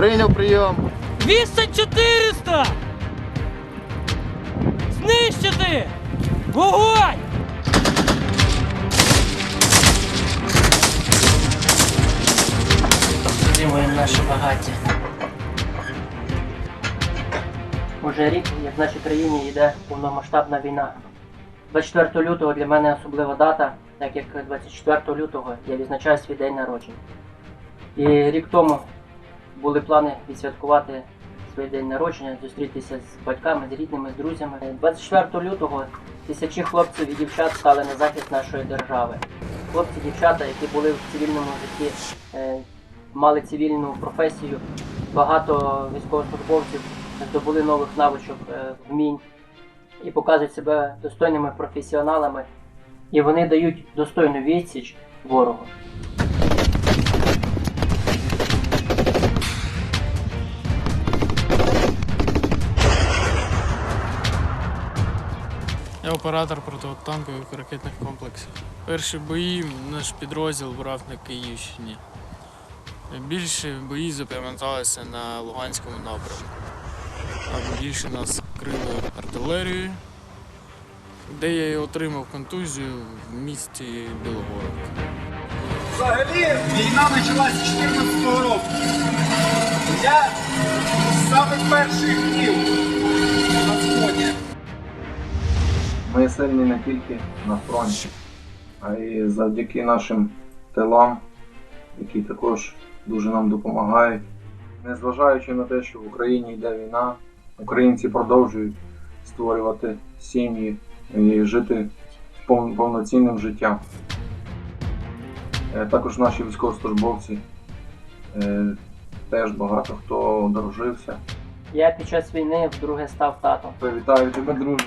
Прийняв прийом. Відстань 400! Знищити! Вогонь! Отримуємо наше багаття. Уже рік, як в нашій країні йде повномасштабна війна. 24 лютого для мене особлива дата, так як 24 лютого я відзначаю свій день народження. І рік тому були плани відсвяткувати свій день народження, зустрітися з батьками, з рідними, з друзями. 24 лютого тисячі хлопців і дівчат стали на захист нашої держави. Хлопці, дівчата, які були в цивільному житті, е, мали цивільну професію, багато військовослужбовців здобули нових навичок, е, вмінь і показують себе достойними професіоналами, і вони дають достойну відсіч ворогу. Я оператор протитанкових ракетних комплексів. Перші бої наш підрозділ брав на Київщині. Більше бої запам'яталися на Луганському напрямку. Там більше нас крили артилерією, де я і отримав контузію в місті Білогород. Взагалі війна почалася з 14 року. Я з самих перших днів сильні не тільки на фронті, а й завдяки нашим тилам, які також дуже нам допомагають. Незважаючи на те, що в Україні йде війна, українці продовжують створювати сім'ї і жити пов- повноцінним життям. Е, Також наші військовослужбовці е, теж багато хто одружився. Я під час війни вдруге став татом. Вітаю тебе, друже.